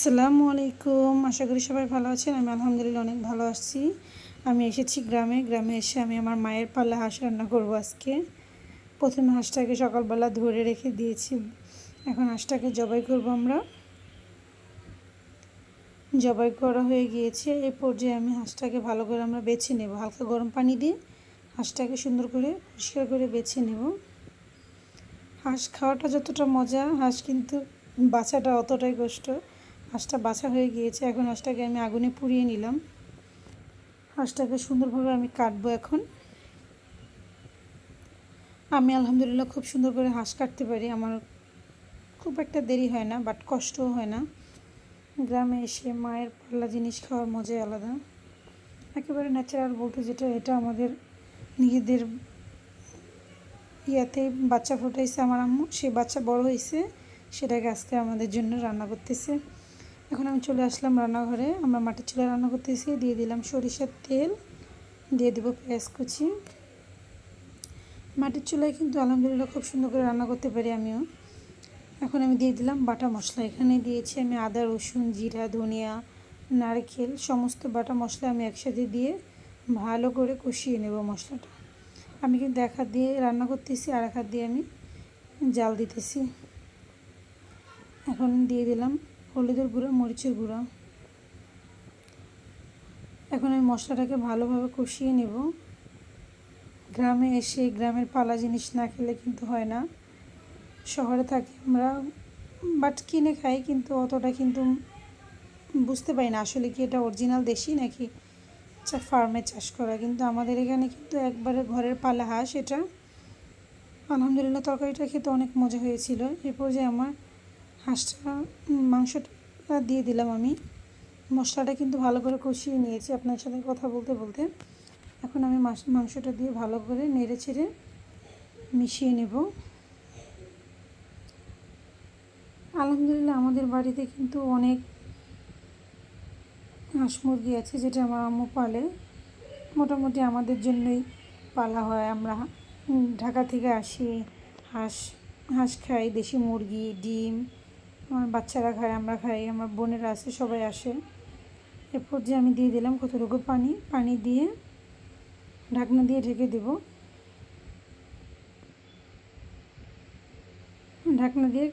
আসসালামু আলাইকুম। আশা করি সবাই ভালো আছেন। আমি আলহামদুলিল্লাহ অনেক ভালো আছি। আমি এসেছি গ্রামে। গ্রামে এসে আমি আমার মায়ের পাল্লা হাঁস রান্না করব আজকে। প্রথমে হাঁসটাকে সকালবেলা ধরে রেখে দিয়েছি। এখন হাঁসটাকে জবাই করব আমরা। জবাই করা হয়ে গিয়েছে। এই পর্যায়ে আমি হাঁসটাকে ভালো করে আমরা বেছে নেব। হালকা গরম পানি দিয়ে হাঁসটাকে সুন্দর করে পরিষ্কার করে বেছে নেব। হাঁস খাওয়াটা যতটা মজা, হাঁস কিন্তু বাচ্চাটা অতটাই কষ্ট। হাঁসটা বাছা হয়ে গিয়েছে। এখন হাঁসটাকে আমি আগুনে পুড়িয়ে নিলাম। হাঁসটাকে সুন্দরভাবে আমি কাটবো এখন। আমি আলহামদুলিল্লাহ খুব সুন্দর করে হাঁস কাটতে পারি। আমার খুব একটা দেরি হয় না, বাট কষ্টও হয় না। গ্রামে এসে মায়ের পাল্লা জিনিস খাওয়ার মজাই আলাদা। একেবারে ন্যাচারাল বলতে যেটা, এটা আমাদের নিজেদের ইয়াতে বাচ্চা ফুটাইছে আমার আম্মু। সে বাচ্চা বড় হয়েছে সেটাকে আজকে আমাদের জন্য রান্না করতেছে। এখন আমি চলে আসলাম রান্নাঘরে। আমরা মাটির চুলা রান্না করতেছি। দিয়ে দিলাম সরিষার তেল। দিয়ে দেবো পেঁয়াজ কুচি। মাটির চুলায় কিন্তু আলহামদুলিল্লাহ খুব সুন্দর করে রান্না করতে পারি আমিও। এখন আমি দিয়ে দিলাম বাটা মশলা। এখানে দিয়েছি আমি আদা, রসুন, জিরা, ধনিয়া, নারকেল, সমস্ত বাটা মশলা আমি একসাথে দিয়ে ভালো করে কষিয়ে নেব মশলাটা। আমি কিন্তু এক হাত দিয়ে রান্না করতেছি, আর এক হাত দিয়ে আমি জাল দিতেছি। এখন দিয়ে দিলাম হলুদের গুঁড়ো, মরিচের গুঁড়ো। এখন আমি মশলাটাকে ভালোভাবে কষিয়ে নেব। গ্রামে এসে গ্রামের পালা জিনিস না খেলে কিন্তু হয় না। শহরে থাকি আমরা বাট কিনে খাই কিন্তু অতটা কিন্তু বুঝতে পারি না আসলে কি এটা অরিজিনাল দেশি নাকি ফার্মে চাষ করা। কিন্তু আমাদের এখানে কিন্তু একবারে ঘরের পালা হাঁস এটা। আলহামদুলিল্লাহ তরকারিটা খেতে অনেক মজা হয়েছিল। এরপর যে আমার হাঁসটা মাংসটা দিয়ে দিলাম আমি। মশলাটা কিন্তু ভালো করে কষিয়ে নিয়েছি আপনার সাথে কথা বলতে বলতে। এখন আমি মাংসটা দিয়ে ভালো করে নেড়ে ছেড়ে মিশিয়ে নেব। আলহামদুলিল্লাহ আমাদের বাড়িতে কিন্তু অনেক হাঁস মুরগি আছে যেটা আমার আম্মু পালে। মোটামুটি আমাদের জন্যই পালা হয়। আমরা ঢাকা থেকে আসি, হাঁস হাঁস খাই, দেশি মুরগি, ডিম আমার বাচ্চারা খায়, আমরা খাই, আমার বোনেরা আছে, সবাই আসে। এরপর যে আমি দিয়ে দিলাম কতটুকু পানি পানি দিয়ে ঢাকনা দিয়ে ঢেকে দেব। ঢাকনা দিয়ে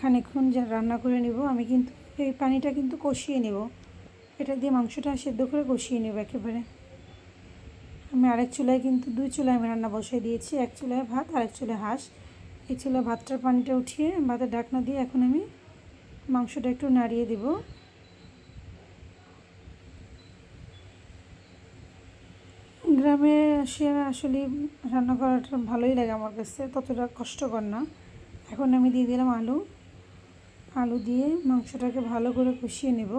খানিক্ষণ যা রান্না করে নেব, আমি কিন্তু এই পানিটা কিন্তু কষিয়ে নেব। এটা দিয়ে মাংসটা সেদ্ধ করে কষিয়ে নেব একেবারে। আমি আরেক চুলায় কিন্তু দুই চুলায় আমি রান্না বসিয়ে দিয়েছি, এক চুলায় ভাত, আরেক চুলায় হাঁস। এই ছিল ভাতটার পানিটা উঠিয়ে ভাতের ঢাকনা দিয়ে এখন আমি মাংসটা একটু নাড়িয়ে দেব। গ্রামে এসে আসলে রান্না করাটা ভালোই লাগে আমার কাছে, ততটা কষ্টকর না। এখন আমি দিয়ে দিলাম আলু। আলু দিয়ে মাংসটাকে ভালো করে কষিয়ে নেব।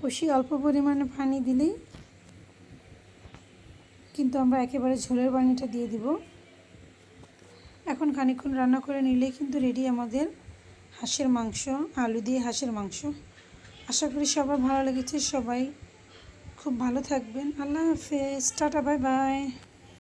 কষিয়ে অল্প পরিমাণে পানি দিলেই কিন্তু আমরা একেবারে ঝোলের পানিটা দিয়ে দিব। এখন খানিক্ষণ রান্না করে নিলে কিন্তু রেডি আমাদের হাঁসের মাংস, আলু দিয়ে হাঁসের মাংস। আশা করি সবার ভালো লেগেছে, সবাই খুব ভালো থাকবেন। আল্লাহ হাফেজ, টাটা, বাই বাই।